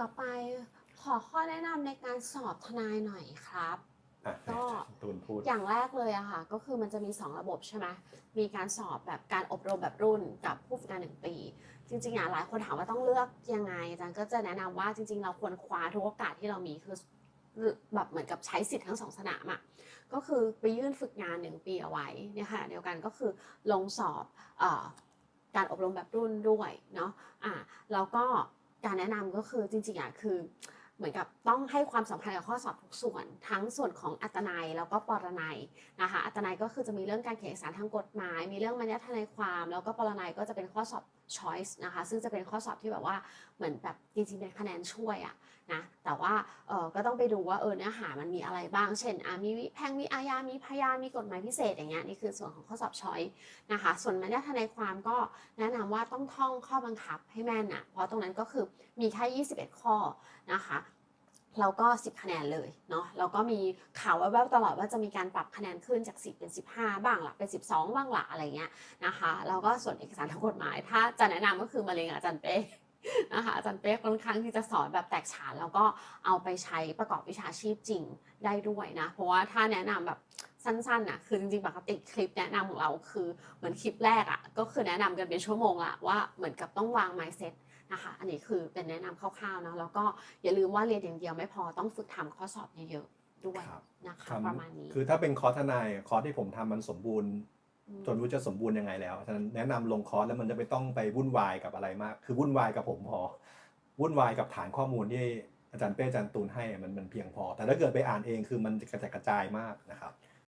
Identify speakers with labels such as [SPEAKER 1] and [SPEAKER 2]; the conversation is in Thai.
[SPEAKER 1] ต่อไปขอข้อแนะนำในการสอบทนายหน่อยครับ
[SPEAKER 2] อะ
[SPEAKER 1] ก็
[SPEAKER 2] ตูนพูด
[SPEAKER 1] อย่างแรกเลยอะค่ะ ก็คือมันจะมี 2 ระบบใช่ไหมมีการสอบแบบการอบรมแบบรุ่นกับผู้ฝึกงานหนึ่งปี จริงๆอะหลายคนถามว่าต้องเลือกยังไงอาจารย์ก็จะแนะนำว่าจริง ๆ เราควรคว้าทุกโอกาสที่เรามีคือแบบเหมือนกับใช้สิทธิ์ทั้งสองสนามอะก็คือไปยื่นฝึกงานหนึ่งปีเอาไว้เนี่ยค่ะเดียวกันก็คือลงสอบเออการอบรมแบบรุ่นด้วยเนาะอะแล้วก็ การแนะนำก็คือจริงๆอะคือ เหมือนกับต้องให้ความสำคัญกับข้อสอบทุกส่วน ทั้งส่วนของอัตนายแล้วก็ปรนัยนะคะอัตนายก็คือจะมีเรื่องการเขียนเอกสารทางกฎหมาย มีเรื่องมัญญทนายความ แล้วก็ปรนัยก็จะเป็นข้อสอบ choice นะคะ ซึ่งจะเป็นข้อสอบที่แบบว่าเหมือนแบบจริงๆเป็นคะแนนช่วยอะนะแต่ว่าเออก็ต้องไปดูว่าเออเนื้อหามันมีอะไรบ้าง เช่นมีวิแพงมีอาญา มีพยาน มีกฎหมายพิเศษอย่างเงี้ยนี่คือส่วนของข้อสอบ choice นะคะ ส่วนมัญญทนายความก็แนะนำว่าต้องท่องข้อบังคับให้แม่นอะเพราะตรงนั้นก็คือมีแค่ 21 ข้อนะคะ แล้วก็ 10 คะแนนเลยเนาะแล้วก็มีข่าวแววๆตลอดว่าจะมีการปรับคะแนนขึ้นจาก 10 เป็น 15 บ้างละเป็น 12 บ้างละอะไรเงี้ยนะคะแล้วก็ส่วนเอกสารทางกฎหมาย ถ้าจะแนะนำก็คือมาเรียนกับอาจารย์เป้นะคะอาจารย์เป้ค่อนข้างที่จะสอนแบบแตกฉานแล้วก็เอาไปใช้ประกอบวิชาชีพจริงได้ด้วยนะ เพราะว่าถ้าแนะนำแบบสั้นๆนะคือจริงๆปกติคลิปแนะนำของเราคือเหมือนคลิปแรกอะ่ะก็คือแนะนำกันเป็นชั่วโมงละว่าเหมือนกับต้องวาง mindset นะคะ อันนี้คือเป็นแนะนำคร่าวๆเนาะแล้วก็อย่าลืมว่าเรียนอย่างเดียวไม่พอต้องฝึกทำข้อสอบเยอะๆด้วย
[SPEAKER 2] ครับ
[SPEAKER 1] นะคะ
[SPEAKER 2] ทำ
[SPEAKER 1] ประมาณนี้
[SPEAKER 2] คือถ้าเป็นคอร์สทนายคอร์สที่ผมทำมันสมบูรณ์
[SPEAKER 1] ม
[SPEAKER 2] จนรู้จะสมบูรณ์ยังไงแล้วฉะนั้นแนะนำลงคอร์สแล้วมันจะไม่ต้องไปวุ่นวายกับอะไรมาก คือวุ่นวายกับผมพอ วุ่นวายกับฐานข้อมูลที่อาจารย์เป้อาจารย์ตูนให้มันมันเพียงพอ แต่ถ้าเกิดไปอ่านเองคือมันจะกระจายกระจายมากนะครับ